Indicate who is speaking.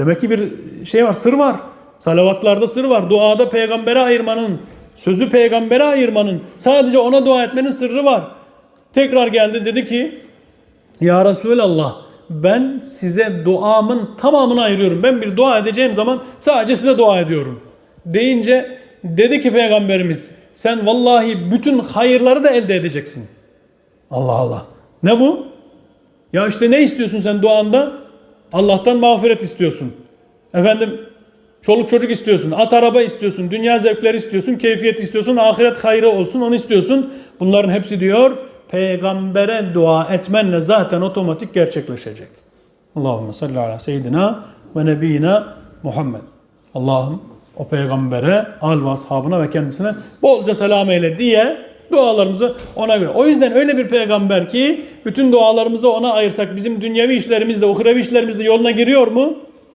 Speaker 1: Demek ki bir şey var, sır var. Salavatlarda sır var. Duada peygambere ayırmanın, sözü peygambere ayırmanın, sadece ona dua etmenin sırrı var. Tekrar geldi dedi ki Ya Resulallah ben size duamın tamamını ayırıyorum. Ben bir dua edeceğim zaman sadece size dua ediyorum. Deyince dedi ki peygamberimiz sen vallahi bütün hayırları da elde edeceksin. Allah Allah. Ne bu? Ya işte ne istiyorsun sen duanda? Allah'tan mağfiret istiyorsun. Efendim çoluk çocuk istiyorsun, at araba istiyorsun, dünya zevkleri istiyorsun, keyfiyet istiyorsun, ahiret hayrı olsun onu istiyorsun. Bunların hepsi diyor peygambere dua etmenle zaten otomatik gerçekleşecek. Allahümme salli ala seyyidina ve nebiyina Muhammed. Allah'ım o peygambere, al ve ashabına ve kendisine bolca selam eyle diye dualarımızı ona göre. O yüzden öyle bir peygamber ki bütün dualarımızı ona ayırsak bizim dünyevi işlerimiz de uhrevi işlerimiz de yoluna giriyor mu?